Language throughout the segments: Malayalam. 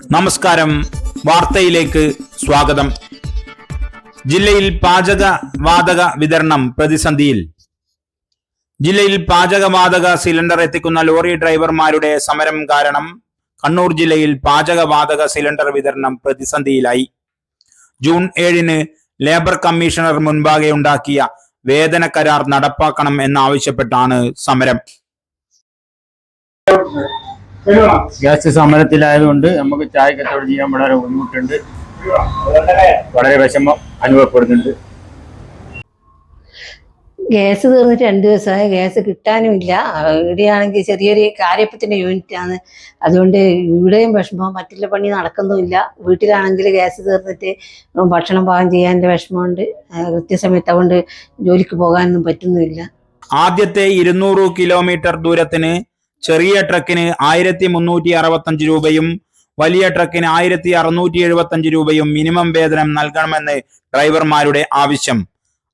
നമസ്കാരം. വാർത്തയിലേക്ക് സ്വാഗതം. ജില്ലയിൽ പാചക വാതക വിതരണം പ്രതിസന്ധിയിൽ. ജില്ലയിൽ പാചകവാതക സിലിണ്ടർ എത്തിക്കുന്ന ലോറി ഡ്രൈവർമാരുടെ സമരം കാരണം കണ്ണൂർ ജില്ലയിൽ പാചകവാതക സിലിണ്ടർ വിതരണം പ്രതിസന്ധിയിലായി. ജൂൺ ഏഴിന് ലേബർ കമ്മീഷണർ മുൻപാകെ ഉണ്ടാക്കിയ വേതന കരാർ നടപ്പാക്കണം എന്നാവശ്യപ്പെട്ടാണ് സമരം. ഗ്യാസ് സമരത്തിലായതുകൊണ്ട് നമുക്ക് ചായ കച്ചവടം ചെയ്യാൻ വളരെ ബുദ്ധിമുട്ടുണ്ട്. വളരെ വിഷമം അനുഭവപ്പെടുന്നുണ്ട്. ഗ്യാസ് തീർന്നിട്ട് രണ്ട് ദിവസമായി ഗ്യാസ് കിട്ടാനും ഇല്ല. ഇവിടെയാണെങ്കിൽ ചെറിയൊരു കാര്യപ്പത്തിന്റെ യൂണിറ്റാണ് അതുകൊണ്ട് ഇവിടെയും വിഷമം മറ്റുള്ള പണി നടക്കുന്നുമില്ല. വീട്ടിലാണെങ്കിൽ ഗ്യാസ് തീർന്നിട്ട് ഭക്ഷണം പാകം ചെയ്യാനുള്ള വിഷമമുണ്ട്. കൃത്യസമയത്ത് അതുകൊണ്ട് ജോലിക്ക് പോകാനൊന്നും പറ്റുന്നുമില്ല. ആദ്യത്തെ ഇരുന്നൂറ് കിലോമീറ്റർ ദൂരത്തിന് ചെറിയ ട്രക്കിന് ആയിരത്തി മുന്നൂറ്റി അറുപത്തഞ്ച് രൂപയും വലിയ ട്രക്കിന് ആയിരത്തി അറുന്നൂറ്റി എഴുപത്തഞ്ച് രൂപയും മിനിമം വേതനം നൽകണമെന്ന് ഡ്രൈവർമാരുടെ ആവശ്യം.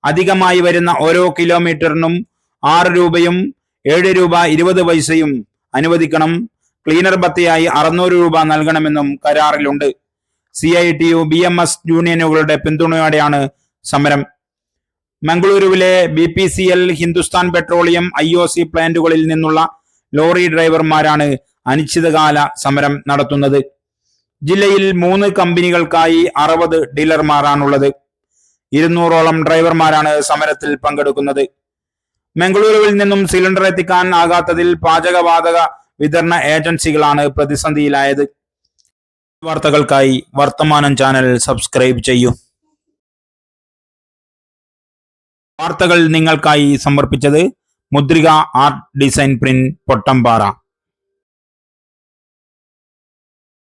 അധികമായി വരുന്ന ഓരോ കിലോമീറ്ററിനും ആറ് രൂപയും ഏഴ് രൂപ ഇരുപത് പൈസയും അനുവദിക്കണം. ക്ലീനർ ബത്തിയായി അറുന്നൂറ് രൂപ നൽകണമെന്നും കരാറിലുണ്ട്. C I T U B M S യൂണിയനുകളുടെ പിന്തുണയോടെയാണ് സമരം. മംഗളൂരുവിലെ B P C L Hindustan petroleum I O C പ്ലാന്റുകളിൽ നിന്നുള്ള ലോറി ഡ്രൈവർമാരാണ് അനിശ്ചിതകാല സമരം നടത്തുന്നത്. ജില്ലയിൽ മൂന്ന് കമ്പനികൾക്കായി അറുപത് ഡീലർമാരാണുള്ളത്. ഇരുന്നൂറോളം ഡ്രൈവർമാരാണ് സമരത്തിൽ പങ്കെടുക്കുന്നത്. മംഗളൂരുവിൽ നിന്നും സിലിണ്ടർ എത്തിക്കാൻ ആകാത്തതിൽ പാചകവാതക വിതരണ ഏജൻസികളാണ് പ്രതിസന്ധിയിലായത്. വാർത്തകൾക്കായി വർത്തമാനം ചാനൽ സബ്സ്ക്രൈബ് ചെയ്യൂ. വാർത്തകൾ നിങ്ങൾക്കായി സമർപ്പിച്ചത് Mudrika art design print Pottambara.